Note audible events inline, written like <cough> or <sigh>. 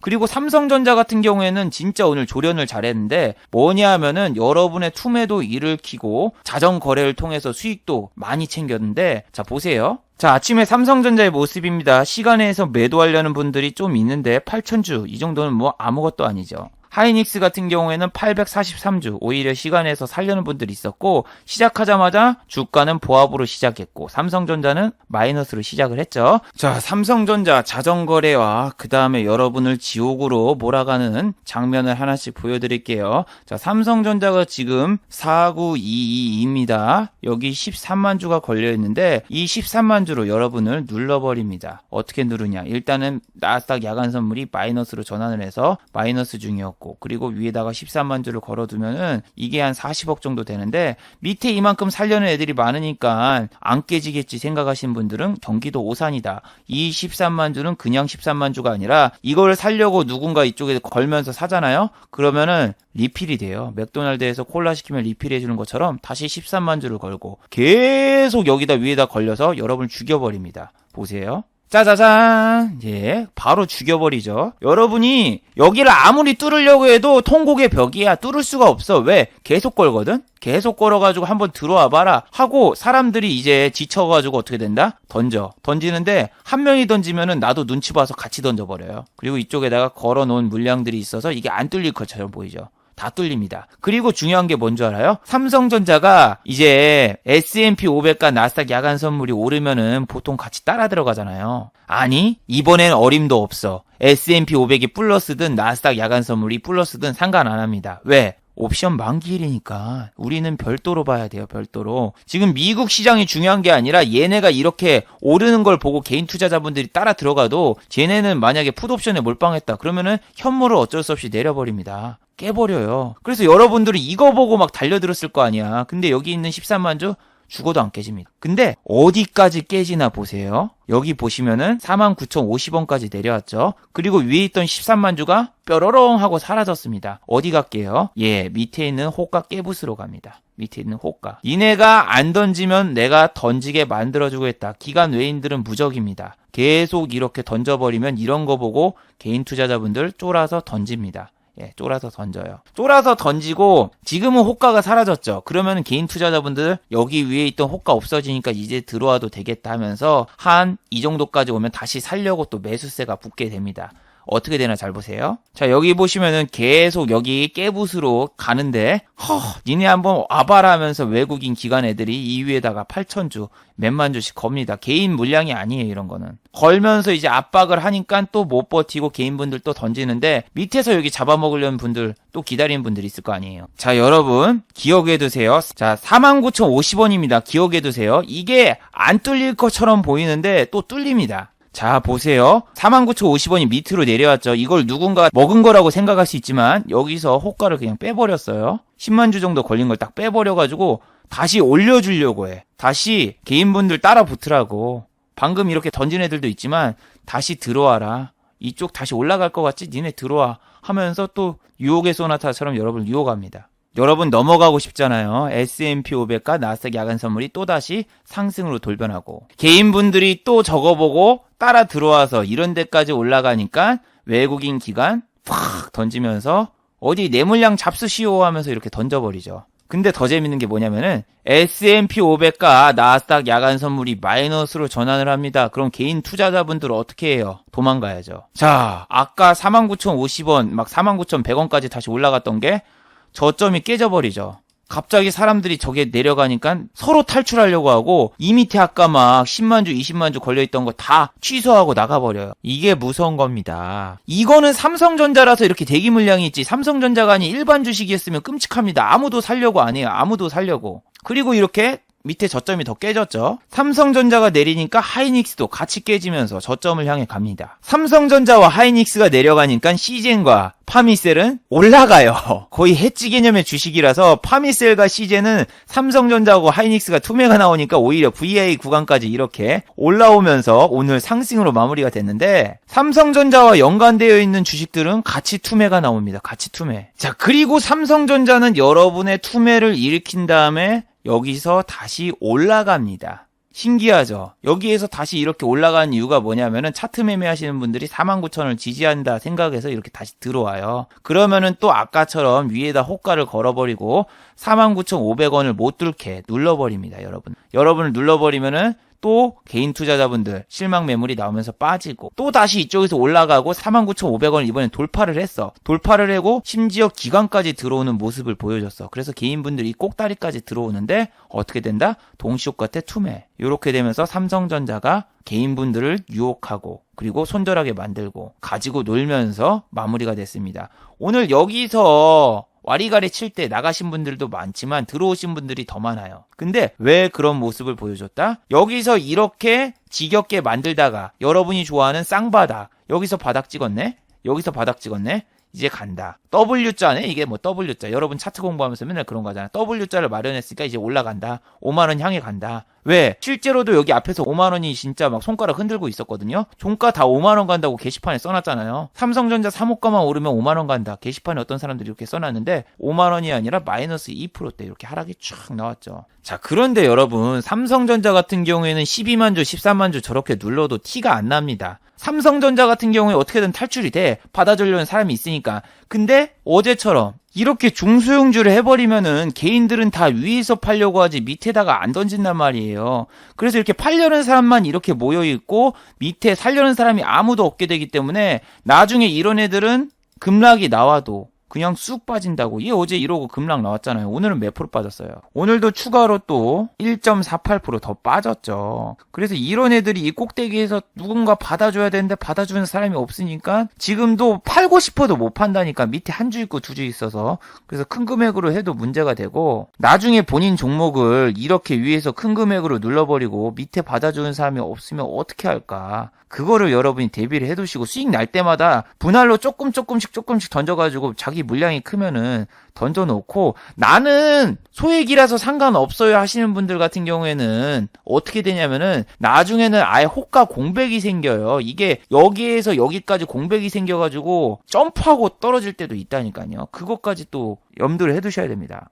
그리고 삼성전자 같은 경우에는 진짜 오늘 조련을 잘했는데 뭐냐 하면은 여러분의 투매도 일으키고 자전 거래를 통해서 수익도 많이 챙겼는데 자 보세요. 자, 아침에 삼성전자의 모습입니다. 시간에서 매도하려는 분들이 좀 있는데 8천주 이 정도는 뭐 아무것도 아니죠. 하이닉스 같은 경우에는 843주 오히려 시간에서 살려는 분들이 있었고 시작하자마자 주가는 보합으로 시작했고 삼성전자는 마이너스로 시작을 했죠. 자 삼성전자 자전거래와 그 다음에 여러분을 지옥으로 몰아가는 장면을 하나씩 보여드릴게요. 자 삼성전자가 지금 4922입니다. 여기 13만 주가 걸려 있는데 이 13만 주로 여러분을 눌러버립니다. 어떻게 누르냐? 일단은 나스닥 야간 선물이 마이너스로 전환을 해서 마이너스 중이었고 그리고 위에다가 13만 주를 걸어두면은 이게 한 40억 정도 되는데 밑에 이만큼 살려는 애들이 많으니까 안 깨지겠지 생각하시는 분들은 경기도 오산이다. 이 13만 주는 그냥 13만 주가 아니라 이걸 살려고 누군가 이쪽에 걸면서 사잖아요. 그러면은 리필이 돼요. 맥도날드에서 콜라 시키면 리필해 주는 것처럼 다시 13만 주를 걸고 계속 여기다 위에다 걸려서 여러분을 죽여버립니다. 보세요. 짜자잔. 예, 바로 죽여버리죠. 여러분이 여기를 아무리 뚫으려고 해도 통곡의 벽이야. 뚫을 수가 없어. 왜? 계속 걸거든? 계속 걸어가지고 한번 들어와 봐라. 하고 사람들이 이제 지쳐가지고 어떻게 된다? 던져. 던지는데 한 명이 던지면은 나도 눈치 봐서 같이 던져버려요. 그리고 이쪽에다가 걸어놓은 물량들이 있어서 이게 안 뚫릴 것처럼 보이죠. 다 뚫립니다. 그리고 중요한 게 뭔 줄 알아요? 삼성전자가 이제 S&P 500과 나스닥 야간 선물이 오르면은 보통 같이 따라 들어가잖아요. 아니, 이번엔 어림도 없어. S&P 500이 플러스든 나스닥 야간 선물이 플러스든 상관 안 합니다. 왜? 옵션 만기일이니까 우리는 별도로 봐야 돼요, 별도로. 지금 미국 시장이 중요한 게 아니라 얘네가 이렇게 오르는 걸 보고 개인 투자자분들이 따라 들어가도 쟤네는 만약에 풋옵션에 몰빵했다. 그러면은 현물을 어쩔 수 없이 내려버립니다. 깨버려요. 그래서 여러분들이 이거 보고 막 달려들었을 거 아니야. 근데 여기 있는 13만 주 죽어도 안 깨집니다. 근데 어디까지 깨지나 보세요. 여기 보시면은 49,050원까지 내려왔죠. 그리고 위에 있던 13만 주가 뾰로롱 하고 사라졌습니다. 어디 갈게요? 예, 밑에 있는 호가 깨부스로 갑니다. 밑에 있는 호가. 니네가 안 던지면 내가 던지게 만들어주겠다. 기간 외인들은 무적입니다. 계속 이렇게 던져버리면 이런 거 보고 개인 투자자분들 쫄아서 던집니다. 예, 쫄아서 던져요. 쫄아서 던지고 지금은 호가가 사라졌죠. 그러면 개인 투자자분들 여기 위에 있던 호가 없어지니까 이제 들어와도 되겠다 하면서 한 이 정도까지 오면 다시 살려고 또 매수세가 붙게 됩니다. 어떻게 되나 잘 보세요. 자, 여기 보시면은 계속 여기 깨붓으로 가는데, 허, 니네 한번 와봐라 하면서 외국인 기관 애들이 이 위에다가 8천주, 몇만 주씩 겁니다. 개인 물량이 아니에요, 이런 거는. 걸면서 이제 압박을 하니까 또 못 버티고 개인분들 또 던지는데, 밑에서 여기 잡아먹으려는 분들, 또 기다리는 분들이 있을 거 아니에요. 자, 여러분, 기억해 두세요. 자, 49,050원입니다. 기억해 두세요. 이게 안 뚫릴 것처럼 보이는데, 또 뚫립니다. 자, 보세요. 49,050원이 밑으로 내려왔죠. 이걸 누군가 먹은 거라고 생각할 수 있지만, 여기서 호가를 그냥 빼버렸어요. 10만 주 정도 걸린 걸 딱 빼버려가지고, 다시 올려주려고 해. 다시 개인분들 따라 붙으라고. 방금 이렇게 던진 애들도 있지만, 다시 들어와라. 이쪽 다시 올라갈 것 같지? 니네 들어와. 하면서 또 유혹의 소나타처럼 여러분을 유혹합니다. 여러분 넘어가고 싶잖아요. S&P 500과 나스닥 야간 선물이 또다시 상승으로 돌변하고 개인분들이 또 저거 보고 따라 들어와서 이런 데까지 올라가니까 외국인 기관 팍 던지면서 어디 내 물량 잡수시오 하면서 이렇게 던져버리죠. 근데 더 재밌는 게 뭐냐면은 S&P 500과 나스닥 야간 선물이 마이너스로 전환을 합니다. 그럼 개인 투자자분들 어떻게 해요? 도망가야죠. 자, 아까 49,050원, 막 49,100원까지 다시 올라갔던 게 저점이 깨져버리죠. 갑자기 사람들이 저게 내려가니까 서로 탈출하려고 하고 이 밑에 아까 막 10만 주, 20만 주 걸려있던 거 다 취소하고 나가버려요. 이게 무서운 겁니다. 이거는 삼성전자라서 이렇게 대기 물량이 있지 삼성전자가 아닌 일반 주식이었으면 끔찍합니다. 아무도 살려고 안 해요. 아무도 살려고. 그리고 이렇게 밑에 저점이 더 깨졌죠. 삼성전자가 내리니까 하이닉스도 같이 깨지면서 저점을 향해 갑니다. 삼성전자와 하이닉스가 내려가니까 시젠과 파미셀은 올라가요. <laughs> 거의 해지 개념의 주식이라서 파미셀과 시젠은 삼성전자하고 하이닉스가 투매가 나오니까 오히려 VI 구간까지 이렇게 올라오면서 오늘 상승으로 마무리가 됐는데 삼성전자와 연관되어 있는 주식들은 같이 투매가 나옵니다. 같이 투매. 자, 그리고 삼성전자는 여러분의 투매를 일으킨 다음에 여기서 다시 올라갑니다. 신기하죠? 여기에서 다시 이렇게 올라가는 이유가 뭐냐면은 차트 매매 하시는 분들이 49,000원을 지지한다 생각해서 이렇게 다시 들어와요. 그러면은 또 아까처럼 위에다 호가를 걸어버리고 49,500원을 못 뚫게 눌러버립니다, 여러분. 여러분을 눌러버리면은 또 개인 투자자분들 실망 매물이 나오면서 빠지고 또 다시 이쪽에서 올라가고 49,500원을 이번에 돌파를 했어. 돌파를 하고 심지어 기관까지 들어오는 모습을 보여줬어. 그래서 개인분들이 꼭다리까지 들어오는데 어떻게 된다? 동시효과 때 투매. 이렇게 되면서 삼성전자가 개인분들을 유혹하고 그리고 손절하게 만들고 가지고 놀면서 마무리가 됐습니다. 오늘 여기서 와리가리 칠 때 나가신 분들도 많지만 들어오신 분들이 더 많아요. 근데 왜 그런 모습을 보여줬다? 여기서 이렇게 지겹게 만들다가 여러분이 좋아하는 쌍바닥 여기서 바닥 찍었네? 여기서 바닥 찍었네? 이제 간다. W자네? 이게 뭐 W자. 여러분 차트 공부하면서 맨날 그런 거잖아. W자를 마련했으니까 이제 올라간다. 5만원 향해 간다. 왜? 실제로도 여기 앞에서 5만원이 진짜 막 손가락 흔들고 있었거든요. 종가 다 5만원 간다고 게시판에 써놨잖아요. 삼성전자 3호가만 오르면 5만원 간다. 게시판에 어떤 사람들이 이렇게 써놨는데 5만원이 아니라 마이너스 2%대 이렇게 하락이 쫙 나왔죠. 자, 그런데 여러분, 삼성전자 같은 경우에는 12만 주, 13만 주 저렇게 눌러도 티가 안 납니다. 삼성전자 같은 경우에 어떻게든 탈출이 돼. 받아주려는 사람이 있으니까. 근데 어제처럼 이렇게 중소형주를 해버리면은 개인들은 다 위에서 팔려고 하지 밑에다가 안 던진단 말이에요. 그래서 이렇게 팔려는 사람만 이렇게 모여있고 밑에 살려는 사람이 아무도 없게 되기 때문에 나중에 이런 애들은 급락이 나와도 그냥 쑥 빠진다고. 얘 어제 이러고 급락 나왔잖아요. 오늘은 몇 프로 빠졌어요? 오늘도 추가로 또 1.48%더 빠졌죠. 그래서 이런 애들이 이 꼭대기에서 누군가 받아줘야 되는데 받아주는 사람이 없으니까 지금도 팔고 싶어도 못 판다니까 밑에 한 주 있고 두 주 있어서 그래서 큰 금액으로 해도 문제가 되고 나중에 본인 종목을 이렇게 위에서 큰 금액으로 눌러버리고 밑에 받아주는 사람이 없으면 어떻게 할까? 그거를 여러분이 대비를 해두시고 수익 날 때마다 분할로 조금 조금씩 조금씩 던져가지고 자기 물량이 크면은 던져놓고 나는 소액이라서 상관없어요 하시는 분들 같은 경우에는 어떻게 되냐면은 나중에는 아예 호가 공백이 생겨요. 이게 여기에서 여기까지 공백이 생겨가지고 점프하고 떨어질 때도 있다니까요. 그것까지 또 염두를 해두셔야 됩니다.